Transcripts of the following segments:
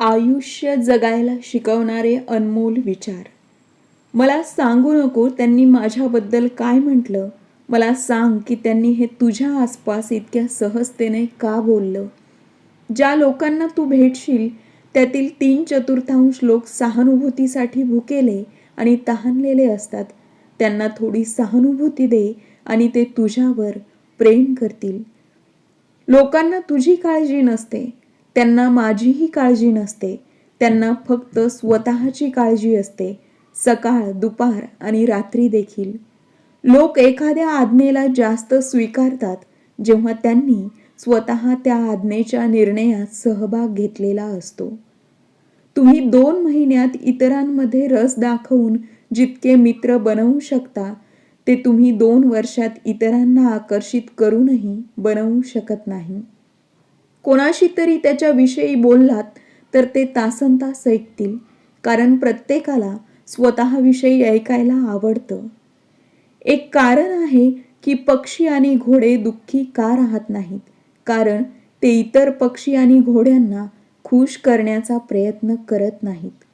आयुष्य जगायला शिकवणारे अनमोल विचार. मला सांगू नको त्यांनी माझ्याबद्दल काय म्हटलं. मला सांग की त्यांनी हे तुझ्या आसपास इतक्या सहजतेने का बोललं? ज्या लोकांना तू भेटशील त्यातील तीन चतुर्थांश लोक सहानुभूतीसाठी भुकेले आणि तहानलेले असतात. त्यांना थोडी सहानुभूती दे आणि ते तुझ्यावर प्रेम करतील. लोकांना तुझी काळजी नसते. त्यांना माझीही काळजी नसते. त्यांना फक्त स्वतःची काळजी असते. सकाळ दुपार आणि रात्री देखील. लोक एखाद्या आज्ञेला जास्त स्वीकारतात जेव्हा त्यांनी स्वतः त्या आज्ञेच्या निर्णयात सहभाग घेतलेला असतो. तुम्ही दोन महिन्यात इतरांमध्ये रस दाखवून जितके मित्र बनवू शकता ते तुम्ही दोन वर्षात इतरांना आकर्षित करूनही बनवू शकत नाही. कोणाशी तरी त्याच्याविषयी बोललात तर ते तासन तास ऐकतील कारण प्रत्येकाला स्वतःविषयी ऐकायला आवडतं. एक कारण आहे की पक्षी आणि घोडे दुःखी का राहत नाहीत कारण ते इतर पक्षी आणि घोड्यांना खुश करण्याचा प्रयत्न करत नाहीत.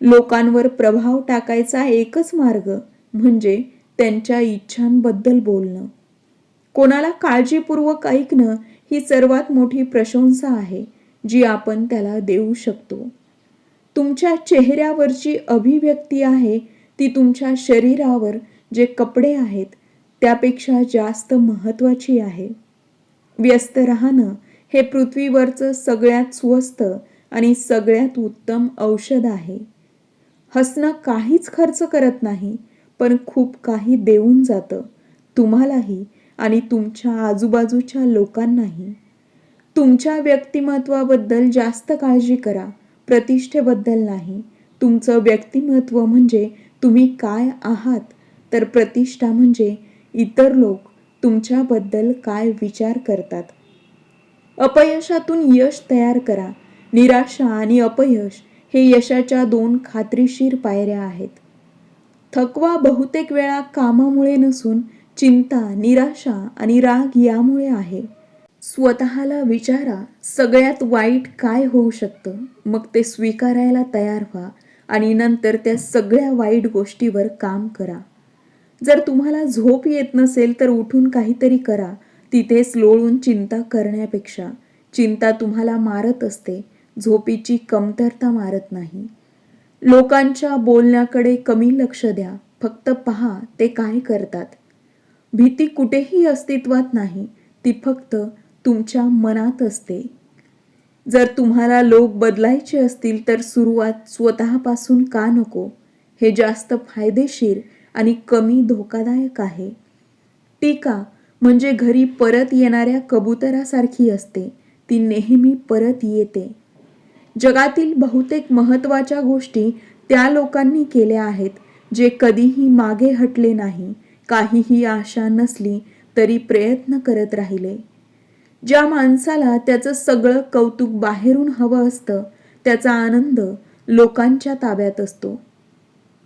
लोकांवर प्रभाव टाकायचा एकच मार्ग म्हणजे त्यांच्या इच्छांबद्दल बोलणं. कोणाला काळजीपूर्वक ऐकणं ही सर्वात मोठी प्रशंसा आहे जी आपण त्याला देऊ शकतो. तुमच्या चेहऱ्यावरची अभिव्यक्ती आहे ती तुमच्या शरीरावर जे कपडे आहेत त्यापेक्षा जास्त महत्त्वाची आहे. व्यस्त राहणं हे पृथ्वीवरचं सगळ्यात स्वस्त आणि सगळ्यात उत्तम औषध आहे. हसणं काहीच खर्च करत नाही पण खूप काही देऊन जातं. तुम्हालाही आणि तुमच्या आजूबाजूच्या लोकांनाही. तुमच्या व्यक्तिमत्वाबद्दल जास्त काळजी करा. प्रतिष्ठेबद्दल नाही. तुमचं व्यक्तिमत्व म्हणजे तुम्ही काय आहात? तर प्रतिष्ठा म्हणजे इतर लोक तुमच्याबद्दल काय विचार करतात? अपयशातून यश तयार करा. निराशा आणि अपयश हे यशाच्या दोन खात्रीशीर पायऱ्या आहेत. थकवा बहुतेक वेळा कामामुळे नसून चिंता निराशा आणि राग यामुळे आहे. स्वतःला विचारा सगळ्यात वाईट काय होऊ शकतं? मग ते स्वीकारायला तयार व्हा आणि नंतर त्या सगळ्या वाईट गोष्टीवर काम करा. जर तुम्हाला झोप येत नसेल तर उठून काहीतरी करा. तिथेच लोळून चिंता करण्यापेक्षा. चिंता तुम्हाला मारत असते. झोपीची कमतरता मारत नाही. लोकांच्या बोलण्याकडे कमी लक्ष द्या. फक्त पहा ते काय करतात. भीती कुठेही अस्तित्वात नाही. ती फक्त तुमच्या मनात असते. जर तुम्हाला लोक बदलायचे असतील तर सुरुवात स्वतःपासून का नको? हे जास्त फायदेशीर आणि कमी धोकादायक आहे. टीका म्हणजे घरी परत येणाऱ्या कबुतरासारखी असते. ती नेहमी परत येते. जगातील बहुतेक महत्त्वाच्या गोष्टी त्या लोकांनी केल्या आहेत जे कधीही मागे हटले नाही. काहीही आशा नसली तरी प्रयत्न करत राहिले. ज्या माणसाला त्याचं सगळं कौतुक बाहेरून हवं असतं त्याचा आनंद लोकांच्या ताब्यात असतो.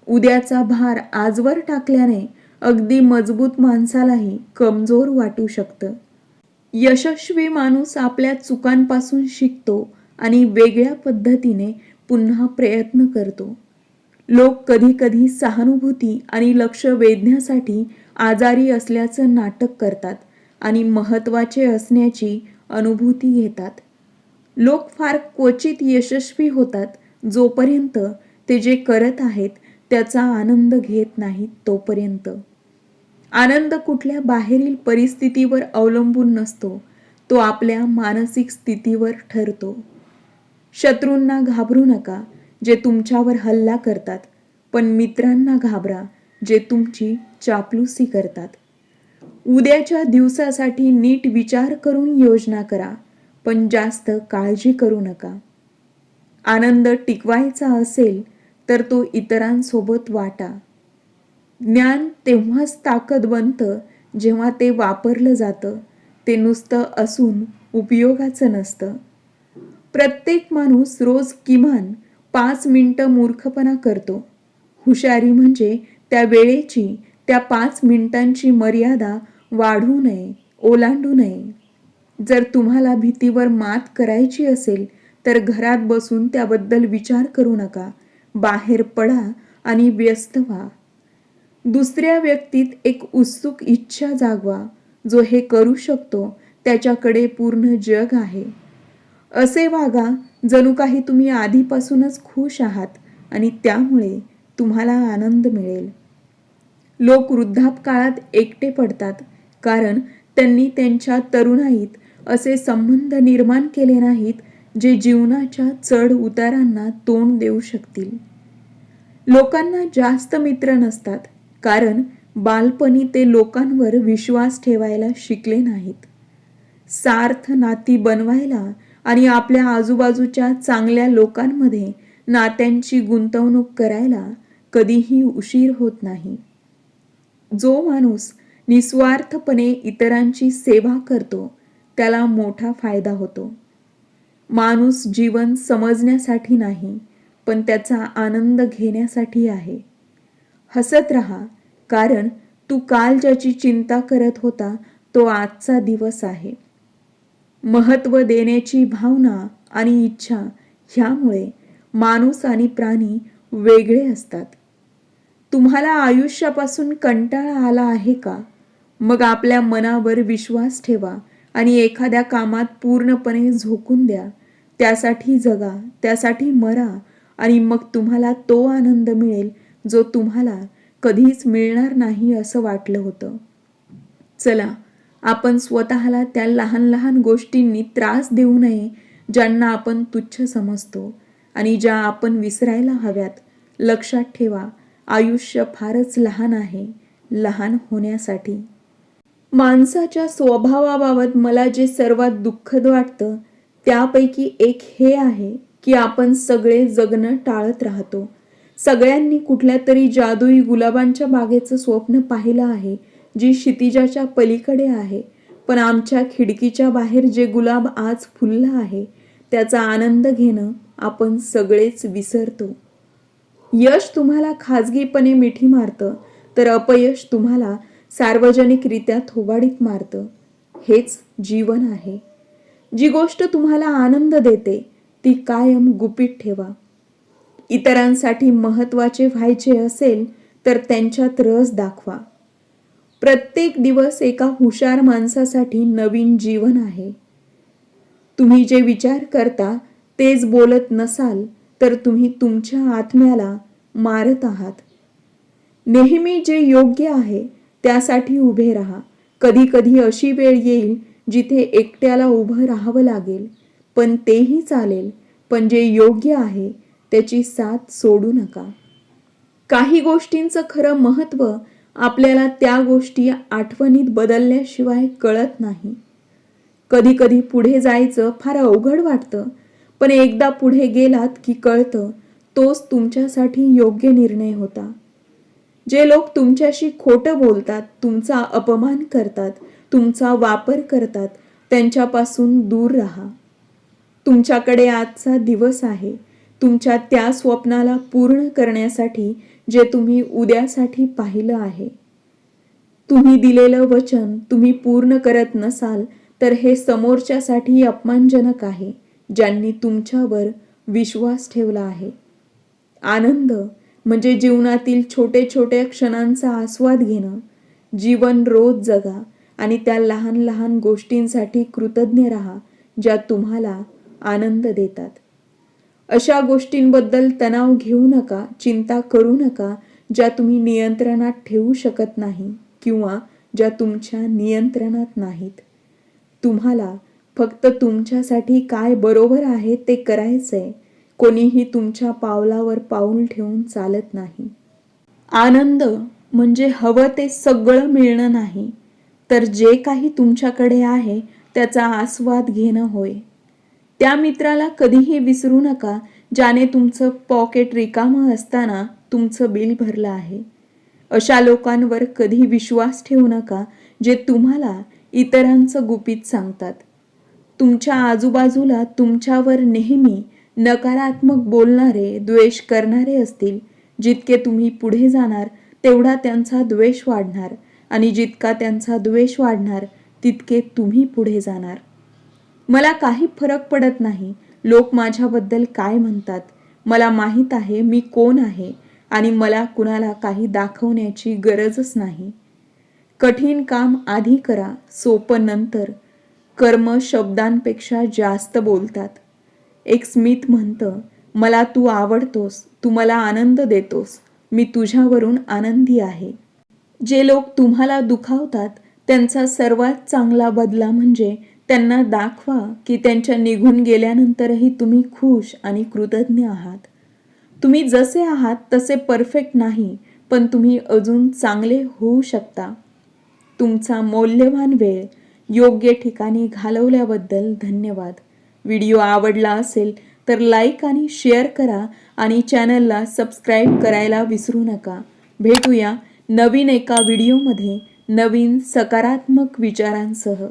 उद्याचा भार आजवर टाकल्याने अगदी मजबूत माणसालाही कमजोर वाटू शकतं. यशस्वी माणूस आपल्या चुकांपासून शिकतो आणि वेगळ्या पद्धतीने पुन्हा प्रयत्न करतो. लोक कधीकधी सहानुभूती आणि लक्ष वेधण्यासाठी आजारी असल्याचं नाटक करतात आणि महत्त्वाचे असण्याची अनुभूती घेतात. लोक फार क्वचित यशस्वी होतात जोपर्यंत ते जे करत आहेत त्याचा आनंद घेत नाहीत तोपर्यंत. आनंद कुठल्या बाहेरील परिस्थितीवर अवलंबून नसतो तो आपल्या मानसिक स्थितीवर ठरतो. शत्रूंना घाबरू नका जे तुमच्यावर हल्ला करतात पण मित्रांना घाबरा जे तुमची चापलुसी करतात. उद्याच्या दिवसासाठी नीट विचार करून योजना करा पण जास्त काळजी करू नका. आनंद टिकवायचा असेल तर तो इतरांसोबत वाटा. ज्ञान तेव्हाच ताकद बनतं जेव्हा ते वापरलं जातं ते नुसतं असून उपयोगाचं नसतं. प्रत्येक माणूस रोज किमान पाच मिनटं मूर्खपणा करतो. हुशारी म्हणजे त्या वेळेची त्या पाच मिनिटांची मर्यादा वाढू नये ओलांडू नये. जर तुम्हाला भीतीवर मात करायची असेल तर घरात बसून त्याबद्दल विचार करू नका. बाहेर पडा आणि व्यस्त व्हा. दुसऱ्या व्यक्तीत एक उत्सुक इच्छा जागवा. जो हे करू शकतो त्याच्याकडे पूर्ण जग आहे. असे वागा जणू काही तुम्ही आधीपासूनच खुश आहात आणि त्यामुळे तुम्हाला आनंद मिळेल. लोक वृद्धापकाळात एकटे पडतात कारण त्यांनी त्यांच्या तरुणाईत असे संबंध निर्माण केले नाहीत जे जीवनाच्या चढ उतारांना तोंड देऊ शकतील. लोकांना जास्त मित्र नसतात कारण बालपणी ते लोकांवर विश्वास ठेवायला शिकले नाहीत. सार्थ नाती बनवायला आणि आपल्या आजूबाजूच्या चांगल्या लोकांमध्ये नात्यांची गुंतवणूक करायला कधीही उशीर होत नाही. जो माणूस निस्वार्थपणे इतरांची सेवा करतो त्याला मोठा फायदा होतो. माणूस जीवन समजण्यासाठी नाही पण त्याचा आनंद घेण्यासाठी आहे. हसत राहा कारण तू काल ज्याची चिंता करत होता तो आजचा दिवस आहे. महत्त्व देण्याची भावना आणि इच्छा ह्यामुळे माणूस आणि प्राणी वेगळे असतात. तुम्हाला आयुष्यापासून कंटाळा आला आहे का? मग आपल्या मनावर विश्वास ठेवा आणि एखाद्या कामात पूर्णपणे झोकून द्या. त्यासाठी जगा त्यासाठी मरा आणि मग तुम्हाला तो आनंद मिळेल जो तुम्हाला कधीच मिळणार नाही असं वाटलं होतं. चला आपण स्वतःला त्या लहान लहान गोष्टींनी त्रास देऊ नये ज्यांना आपण तुच्छ समजतो आणि ज्या आपण विसरायला हव्यात. लक्षात ठेवा आयुष्य फारच लहान आहे लहान होण्यासाठी. माणसाच्या स्वभावाबाबत मला जे सर्वात दुःखद वाटतं त्यापैकी एक हे आहे की आपण सगळे जगणं टाळत राहतो. सगळ्यांनी कुठल्या तरी जादुई गुलाबांच्या बागेचं स्वप्न पाहिलं आहे जी क्षितिजाच्या पलीकडे आहे. पण आमच्या खिडकीच्या बाहेर जे गुलाब आज फुललं आहे त्याचा आनंद घेणं आपण सगळेच विसरतो. यश तुम्हाला खाजगीपणे मिठी मारतं तर अपयश तुम्हाला सार्वजनिकरित्या थोबाडीत मारतं. हेच जीवन आहे. जी गोष्ट तुम्हाला आनंद देते ती कायम गुपित ठेवा. इतरांसाठी महत्त्वाचे व्हायचे असेल तर त्यांच्यात रस दाखवा. प्रत्येक दिवस एका हुशार माणसासाठी नवीन जीवन आहे. तुम्ही जे विचार करता तेच बोलत नसाल तर तुम्ही तुमच्या आत्म्याला मारत आहात. नेहमी जे योग्य आहे त्यासाठी उभे राहा. कधी कधी अशी वेळ येईल जिथे एकट्याला उभं राहावं लागेल. पण तेही चालेल पण जे योग्य आहे त्याची साथ सोडू नका. काही गोष्टींचं खरं महत्त्व आपल्याला त्या गोष्टी आठवणीत बदलल्याशिवाय कळत नाही. कधी कधी पुढे जायचं फार अवघड वाटतं पण एकदा पुढे गेलात की कळतं तोच तुमच्यासाठी योग्य निर्णय होता. जे लोक तुमच्याशी खोटं बोलतात तुमचा अपमान करतात तुमचा वापर करतात त्यांच्यापासून दूर राहा. तुमच्याकडे आजचा दिवस आहे. तुमच्या त्या स्वप्नाला पूर्ण करण्यासाठी जे तुम्ही उद्यासाठी पाहिलं आहे. तुम्ही दिलेलं वचन तुम्ही पूर्ण करत नसाल तर हे समोरच्यासाठी अपमानजनक आहे ज्यांनी तुमच्यावर विश्वास ठेवला आहे. आनंद म्हणजे जीवनातील छोटे छोट्या क्षणांचा आस्वाद घेणं. जीवन रोज जगा आणि त्या लहान लहान गोष्टींसाठी कृतज्ञ राहा ज्या तुम्हाला आनंद देतात. अशा गोष्टींबद्दल तणाव घेऊ नका चिंता करू नका ज्या तुम्ही नियंत्रणात ठेवू शकत नाही किंवा ज्या तुमच्या नियंत्रणात नाहीत. तुम्हाला फक्त तुमच्यासाठी काय बरोबर आहे ते करायचंय. कोणीही तुमच्या पावलावर पाऊल ठेवून चालत नाही. आनंद म्हणजे हवं ते सगळं मिळणं नाही तर जे काही तुमच्याकडे आहे त्याचा आस्वाद घेणं होय. त्या मित्राला कधीही विसरू नका ज्याने तुमचं पॉकेट रिकामं असताना तुमचं बिल भरलं आहे. अशा लोकांवर कधी विश्वास ठेवू नका जे तुम्हाला इतरांचं गुपित सांगतात. तुमच्या आजूबाजूला तुमच्यावर नेहमी नकारात्मक बोलणारे द्वेष करणारे असतील. जितके तुम्ही पुढे जाणार तेवढा त्यांचा द्वेष वाढणार. आणि जितका त्यांचा द्वेष वाढणार तितके तुम्ही पुढे जाणार. मला काही फरक पडत नाही. लोक माझ्याबद्दल काय म्हणतात? मला माहीत आहे मी कोण आहे आणि मला कुणाला काही दाखवण्याची गरजच नाही. कठीण काम आधी करा सोपं नंतर. कर्म शब्दांपेक्षा जास्त बोलतात. एक स्मित म्हणतं मला तू आवडतोस तू मला आनंद देतोस मी तुझ्यावरून आनंदी आहे. जे लोक तुम्हाला दुखावतात त्यांचा सर्वात चांगला बदला म्हणजे त्यांना दाखवा की त्यांच्या निघून गेल्यानंतरही तुम्ही खुश आणि कृतज्ञ आहात. तुम्ही जसे आहात तसे परफेक्ट नाही पण तुम्ही अजून चांगले होऊ शकता. तुमचा मौल्यवान वेळ योग्य ठिकाणी घालवल्याबद्दल धन्यवाद. व्हिडिओ आवडला असेल तर लाईक आणि शेअर करा आणि चॅनलला सबस्क्राईब करायला विसरू नका. भेटूया नवीन एका व्हिडिओमध्ये नवीन सकारात्मक विचारांसह.